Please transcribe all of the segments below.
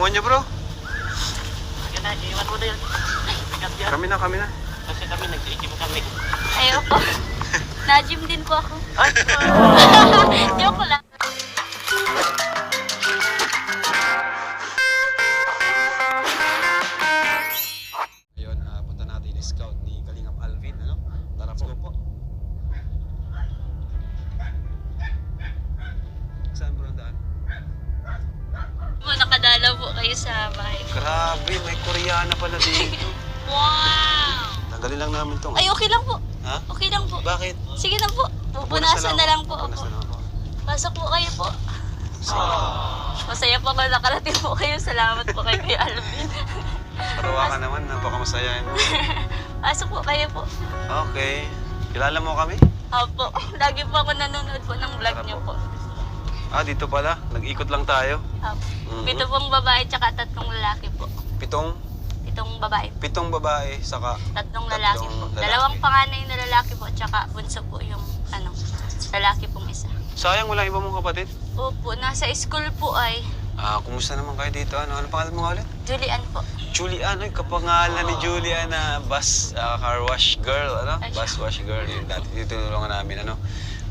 Tulungan niyo bro. Yan na, iwan mo na yan. Kami na, kami na. Kasi kami, nag-gym kami. Ayaw po. Na-gym din po ako. Joke lang. Grabe, may Koreana pala dito. Wow! Tanggalin lang namin tong. Ay, okay lang po. Ha? Okay lang po. Bakit? Sige na po. Pupunasan na lang po Pupunas ako. na lang ako. Pasok po kayo po. Sige. Masaya po ako nakarating po kayo. Salamat po kay Kuya Alvin. Parawa ka naman, napakamasayahin mo. Pasok po kayo po. Okay. Kilala mo kami? Opo. Lagi po ako nanonood po ng vlog Tara niyo po. po. Ah, dito pala. Nag-ikot lang tayo. Opo. Mhm. Pito pong babae tsaka tatlong lalaki po. Pitong, Pitong babae. pitong babae, saka Tatlong lalaki Tatlong po. lalaki. Dalawang panganay na lalaki po tsaka bunso po yung ano, lalaki pong isa. sayang walang iba mong kapatid. Opo, nasa school po ay Ah, kumusta naman kayo dito? Ano, ano pangalan mo nga ulit? Julian po. Julian, ay kapangalan ni Julian na bus ah, car wash girl, ano? Ay, Bus wash girl. Yung dati tinulungan namin, ano?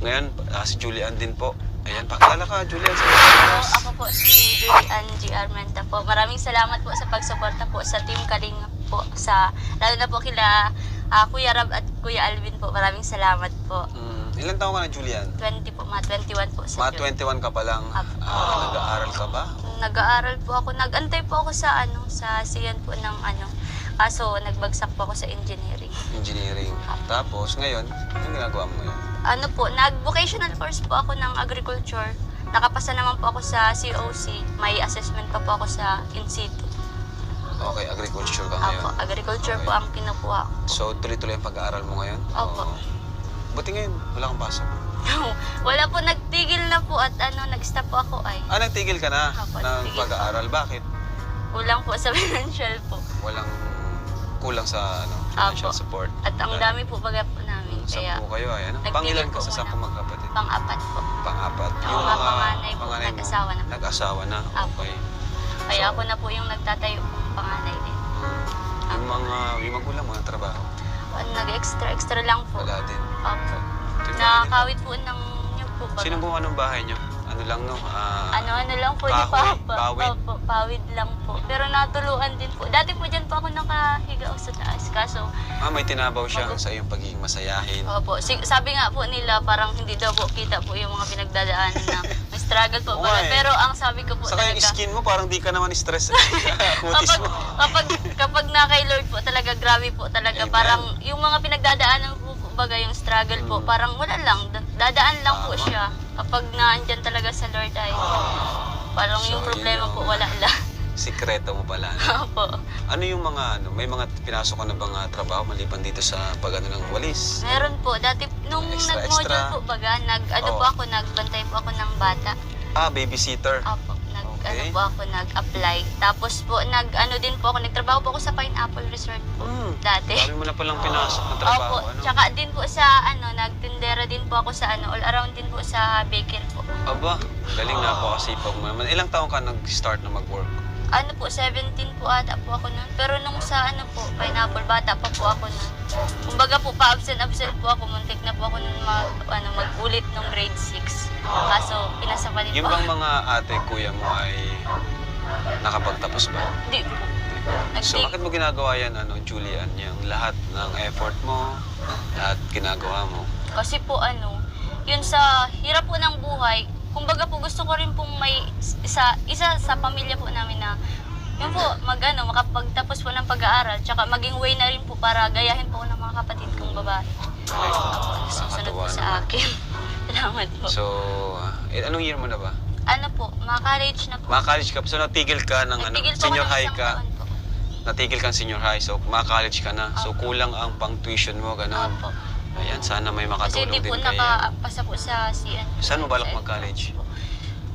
Ngayon, ah, si Julian din po. Ayan, pakilala ka, Julian. Sa ako po si Julian G. Armenta po. Maraming salamat po sa pagsuporta po sa Team Kalinga po. Sa, lalo na po kila ah, Kuya Rab at Kuya Alvin po. Maraming salamat po. Mm, ilan taon ka na, Julian? 20 po, mga 21 po sa Mga June. 21 ka pa lang. Apo. Ah, nag-aaral ka ba? Nag-aaral po ako. Nag-antay po ako sa ano, sa siyan po ng ano. Kaso nagbagsak po ako sa engineering. Engineering. Tapos, ngayon, anong ginagawa mo ngayon? Ano po, nag-vocational course po ako ng agriculture. Nakapasa naman po ako sa COC. May assessment pa po ako sa in situ. Okay, agriculture ka ngayon. Apo, agriculture Okay. po ang kinukuha ko. So, tuloy-tuloy ang pag-aaral mo ngayon? Opo. Oo. Buti ngayon, wala kang pasok. Wala po, nagtigil na po at ano, nag-stop po ako ay. Ah, nagtigil ka na Opo, ng nagtigil pag-aaral. Bakit? Kulang po sa financial po. Walang kulang sa ano, financial Apo. support. At ang Dahil- dami po baga po namin. Kaya Sampu kayo ay ano? nagpili Pangilan po ka sa muna. sampu magkapatid? pang-apat po. Pang-apat. Yung mga panganay po, panganay mo, nag-asawa na. Nag-asawa na? Apo. Okay. Kaya So- ako na po yung nagtatayo pong panganay din. Yung mga, yung magulang mo ng trabaho? Ano, Nag-extra-extra lang po. Wala din. Yung Nakakawit po ng yung po baga. Sino buka ng bahay niyo? Ano lang no? Ah, Ano-ano lang po, di pa pawid. Opo, pawid lang po. Pero natuluan din po. Dati po dyan po ako nakahiga sa taas. Kaso, ah, may tinabaw siya sa iyong pagiging masayahin. opo, si- sabi nga po nila parang hindi daw po kita po yung mga pinagdadaanan na may struggle po. Oo nga eh. Pero ang sabi ko po Saka yung talaga, skin mo, parang di ka naman stress. Kutis kapag, mo. kapag, kapag na kay Lord po talaga, grabe po talaga. Amen. Parang yung mga pinagdadaanan po, po baga yung struggle po, parang wala lang. da- Dadaan lang po Mm. Tama. siya. Kapag naandyan talaga sa Lord ay parang So, yung yun problema yung- po wala lang. Sikreto mo pala. no? Opo. Ano yung mga, ano, may mga pinasok ka na bang ah, trabaho maliban dito sa pag ano ng walis? Meron po. Dati, nung Extra, nag-module extra. po baga, nag, ano Oo. po ako, nagbantay po ako ng bata. Ah, babysitter. Opo, nag, ano Okay. po ako, nag-apply. Tapos po, nag, ano din po ako, nagtrabaho po ako sa Pineapple Resort po. Hmm. Dati. Dami mo na palang pinasok na trabaho. Opo, ano? tsaka din po sa, ano, nagtindera din po ako sa, ano, all around din po sa baker po. Aba, galing na po kasi pag naman. Ilang taon ka nag-start na mag-work? Ano po, 17 po ata po ako nun. Pero nung sa, ano po, Pineapple, bata pa po ako nun. Kumbaga po, pa-absent-absent po ako. Muntik na po ako nun mag, ano, mag-ulit nung grade 6. Kaso, pinasa pa din Yung po. bang mga ate, kuya mo ay nakapagtapos ba? Hindi po. So, bakit mo ginagawa yan, ano, Julian? Yung lahat ng effort mo, lahat ginagawa mo. Kasi po ano, yun sa hirap po ng buhay, kumbaga po gusto ko rin pong may isa, isa sa pamilya po namin na yun po, mag ano, makapagtapos po ng pag-aaral, tsaka maging way na rin po para gayahin po ako ng mga kapatid kong babae. Galing. Ako, susunod po sa naman. akin. Salamat po. So, eh, anong year mo na ba? ano po, mga college na po. Mga college ka, so natigil ka ng ano, Nagtigil po ako senior ng high isang ka, taon po. natigil ka ng senior high, so mga college ka na. So, kulang ang pang tuition mo, ganun. Opo. Ayan, sana may Kasi makatulong hindi po din kayo. nakapasa po sa CN. Saan mo balak mag-college?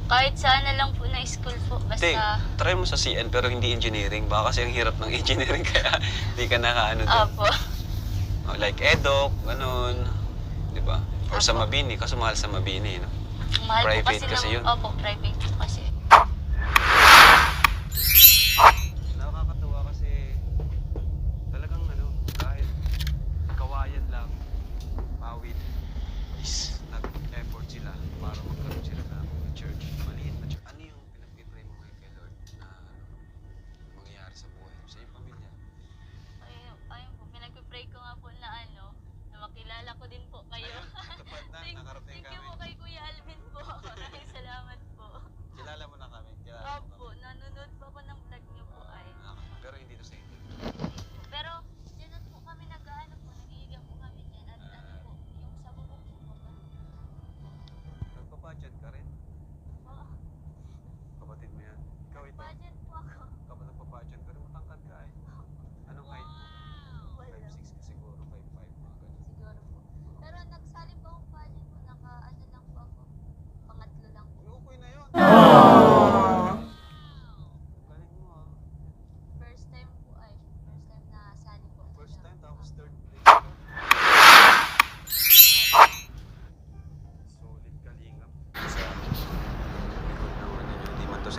Kahit saan na lang po na school po. Basta, Hindi, try mo sa CN pero hindi engineering. Baka kasi ang hirap ng engineering kaya hindi ka nakaano doon. opo. Oh, like EDOC, ganun. Di ba? Or sa Apo. Mabini, kaso mahal sa Mabini, no? Mahal Private po kasi, kasi ng, yun. Opo, private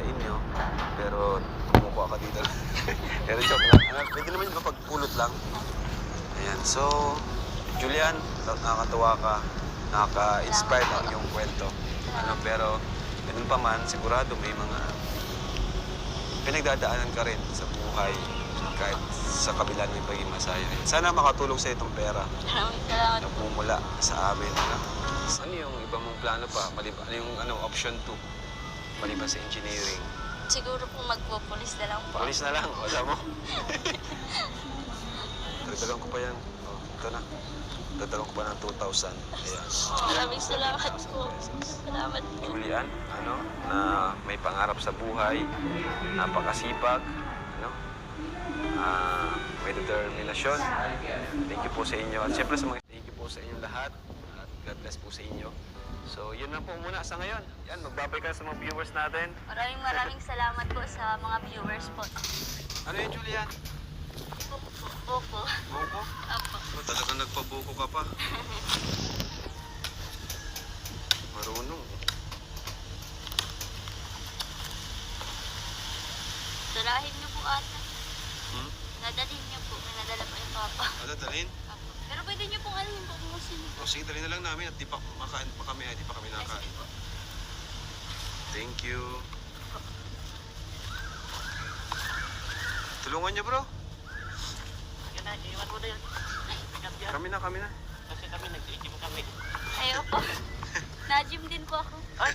inyo, pero kumukuha ka dito. pero joke lang. Ah, pwede naman yung pagpulot lang. Ayan, so, Julian, nakakatawa ka, nakaka-inspire ang iyong kwento. Ano, pero, ganun pa man, sigurado may mga pinagdadaanan ka rin sa buhay kahit sa kabila ng pagiging masaya. Sana makatulong sa itong pera. Maraming salamat. Nagmumula sa amin. Ano? ano yung iba mong plano pa? Ano yung ano, option 2? Maliban sa engineering. Siguro po magpo-police na lang po. Palis na lang, wala mo. Dagdagan ko pa yan. Oh, ito na. Dagdagan ko pa ng 2,000. Ayan. Maraming salamat po. Salamat po. Julian, ano, na may pangarap sa buhay, napakasipag, ano, ah, may determinasyon. Thank you po sa inyo. At syempre sa mga thank you po sa inyong lahat. At God bless po sa inyo. So, yun lang po muna sa ngayon. Yan, magbabay ka sa mga viewers natin. Maraming maraming salamat po sa mga viewers po. Ano yun, Julian? Opo. Buko? Opo. Oh, talagang nagpabuko ka pa. Marunong. Dalahin niyo po ata. Hmm? Dadalhin niyo po. May nadala po yung papa. Dalhin? Opo. Pero pwede niyo pong kung gusto niyo. O sige, dalhin na lang namin at di pa makain pa kami, di pa kami nakain. sige. Thank you. Tulungan niyo, bro. Yan na, iwan mo na yan. Kami na, kami na. Kasi kami, nag-gym kami. Ayaw po. Na-gym din po ako. Ay!